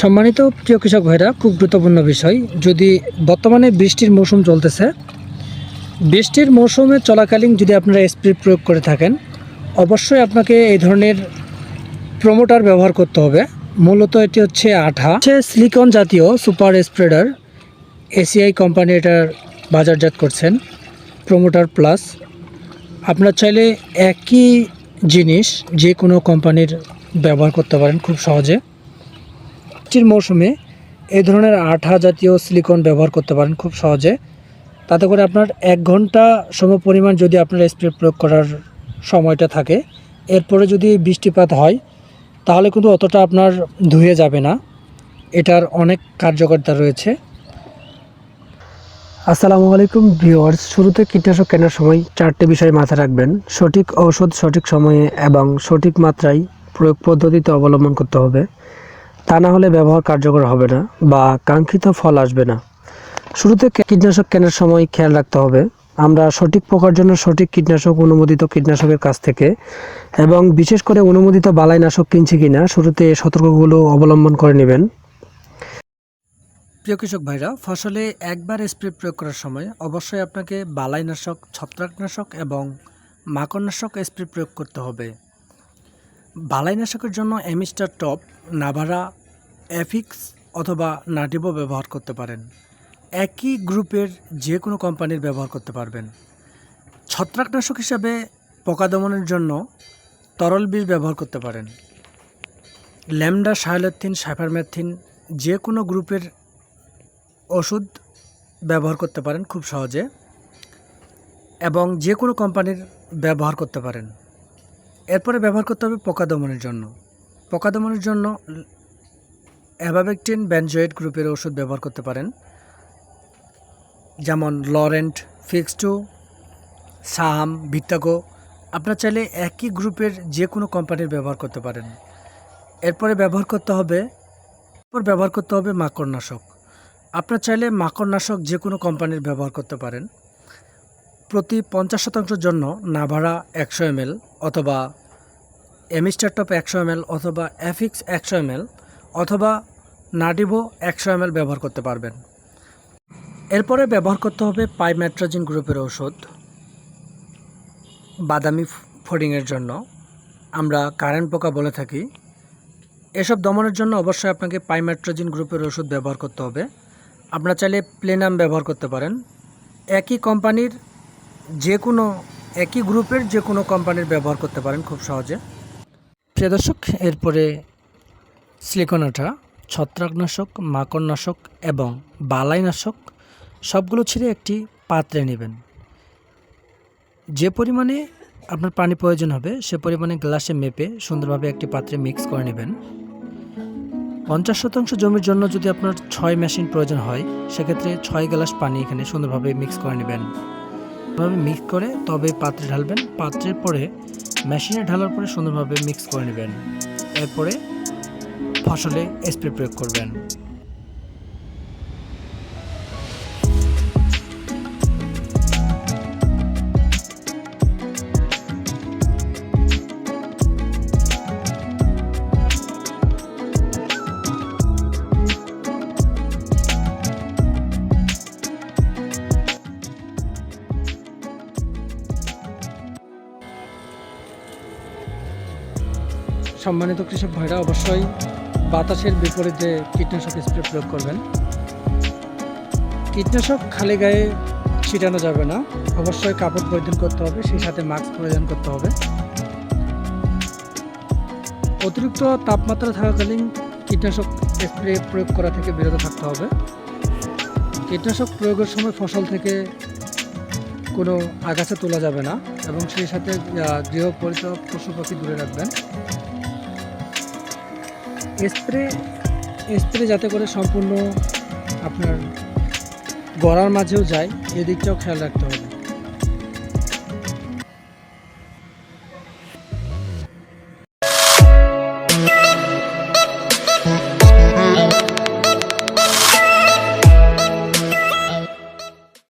সম্মানিত প্রিয় কৃষক ভাইরা, খুব গুরুত্বপূর্ণ বিষয়। যদি বর্তমানে বৃষ্টির মৌসুম চলতেছে, বৃষ্টির মৌসুমে চলাকালীন যদি আপনারা স্প্রে প্রয়োগ করে থাকেন, অবশ্যই আপনাকে এই ধরনের প্রোমোটার ব্যবহার করতে হবে। মূলত এটি হচ্ছে আঠা। হচ্ছে সিলিকন জাতীয় সুপার স্প্রেডার এসিআই কোম্পানি এটার বাজারজাত করছেন প্রোমোটার প্লাস আপনার চাইলে একই জিনিস যে কোনো কোম্পানির ব্যবহার করতে পারেন খুব সহজে। বৃষ্টির মৌসুমে এই ধরনের আঠা জাতীয় সিলিকন ব্যবহার করতে পারেন খুব সহজে। তাতে করে আপনার এক ঘণ্টা সম পরিমাণ যদি আপনার স্প্রে প্রয়োগ করার সময়টা থাকে, এরপরে যদি বৃষ্টিপাত হয়, তাহলে কিন্তু অতটা আপনার ধুয়ে যাবে না। এটার অনেক কার্যকারিতা রয়েছে। আসসালামু আলাইকুম ভিউয়ার্স, শুরুতে কীটনাশক কেনার সময় চারটে বিষয় মাথায় রাখবেন। সঠিক ঔষধ সঠিক সময়ে এবং সঠিক মাত্রায় প্রয়োগ পদ্ধতিতে অবলম্বন করতে হবে। তা না হলে ব্যবহার কার্যকর হবে না বা কাঙ্ক্ষিত ফল আসবে না। শুরুতে কীটনাশক কেনার সময় খেয়াল রাখতে হবে। আমরা সঠিক পোকার জন্য সঠিক কীটনাশক, অনুমোদিত কীটনাশকের কাছ থেকে এবং বিশেষ করে অনুমোদিত বালাইনাশক কিনছি কিনা শুরুতে সতর্কগুলো অবলম্বন করে নেবেন। প্রিয় কৃষক ভাইরা, ফসলে একবার স্প্রে প্রয়োগ করার সময় অবশ্যই আপনাকে বালাইনাশক, ছত্রাকনাশক এবং মাকড়নাশক স্প্রে প্রয়োগ করতে হবে। বালাইনাশকের জন্য এমিস্টার টপ, নাভারা, অ্যাফিক্স অথবা নাটিভো ব্যবহার করতে পারেন। একই গ্রুপের যে কোনো কোম্পানির ব্যবহার করতে পারবেন। ছত্রাকনাশক হিসাবে পোকা দমনের জন্য তরল বিষ ব্যবহার করতে পারেন। ল্যামডা, সাইলেথিন সাইফারমেথিন যে কোনো গ্রুপের ওষুধ ব্যবহার করতে পারেন খুব সহজে এবং যে কোনো কোম্পানির ব্যবহার করতে পারেন। এরপরে ব্যবহার করতে হবে পোকা দমনের জন্য। পোকা দমনের জন্য অ্যাভাবেকটিন ব্যানজয়েড গ্রুপের ওষুধ ব্যবহার করতে পারেন। যেমন লরেন্ট ফিক্স টু সাহাম ভিত্তাগো আপনার চাইলে একই গ্রুপের যে কোনো কোম্পানির ব্যবহার করতে পারেন। এরপরে ব্যবহার করতে হবে, এরপর ব্যবহার করতে হবে মাকড়নাশক। আপনার চাইলে মাকড়নাশক যে কোনো কোম্পানির ব্যবহার করতে পারেন। প্রতি পঞ্চাশ শতাংশের জন্য নাভারা একশো এমএল অথবা এমিস্টার টপ একশো এমএল অথবা এফিক্স একশো এমএল অথবা নাডিভো একশো এমএল ব্যবহার করতে পারবেন। এরপরে ব্যবহার করতে হবে পাইমেট্রাজিন গ্রুপের ওষুধ বাদামি ফোডিংয়ের জন্য। আমরা কারেন্ট পোকা বলে থাকি। এসব দমনের জন্য অবশ্যই আপনাকে পাইমেট্রাজিন গ্রুপের ওষুধ ব্যবহার করতে হবে। আপনারা চাইলে প্লেনাম ব্যবহার করতে পারেন। একই কোম্পানির যে কোনো একই গ্রুপের যে কোনো কোম্পানির ব্যবহার করতে পারেন খুব সহজে। প্রিয় দর্শক, এরপরে সিলিকন আঠা ছত্রাকনাশক, মাকড়নাশক এবং বালাইনাশক সবগুলো ছেড়ে একটি পাত্রে নেবেন। যে পরিমাণে আপনার পানি প্রয়োজন হবে, সে পরিমাণে গ্লাসে মেপে সুন্দরভাবে একটি পাত্রে মিক্স করে নেবেন। পঞ্চাশ শতাংশ জমির জন্য যদি আপনার ছয় মেশিন প্রয়োজন হয়, সেক্ষেত্রে ছয় গ্লাস পানি এখানে সুন্দরভাবে মিক্স করে নেবেন। এভাবে মিক্স করে তবে পাত্রে ঢালবেন। পাত্রের পরে মেশিনে ঢালার পরে সুন্দরভাবে মিক্স করে নেবেন। এরপরে ফসলে স্প্রে প্রয়োগ করবেন। সম্মানিত কৃষক ভাইরা অবশ্যই বাতাসের বিপরীতে কীটনাশক স্প্রে প্রয়োগ করবেন কীটনাশক খালি গায়ে ছিটানো যাবে না। অবশ্যই কাপড় পরিধান করতে হবে সেই সাথে মাস্ক পরিধান করতে হবে। অতিরিক্ত তাপমাত্রা থাকাকালীন কীটনাশক স্প্রে প্রয়োগ করা থেকে বিরত থাকতে হবে। কীটনাশক প্রয়োগের সময় ফসল থেকে কোনো আগাছা তোলা যাবে না এবং সেই সাথে আহ, গৃহপরিচিত পশু পাখি দূরে রাখবেন। স্প্রে স্প্রে যাতে করে সম্পূর্ণ আপনার গড়ার মাঝেও যায় এদিকটাও খেয়াল রাখতে হবে।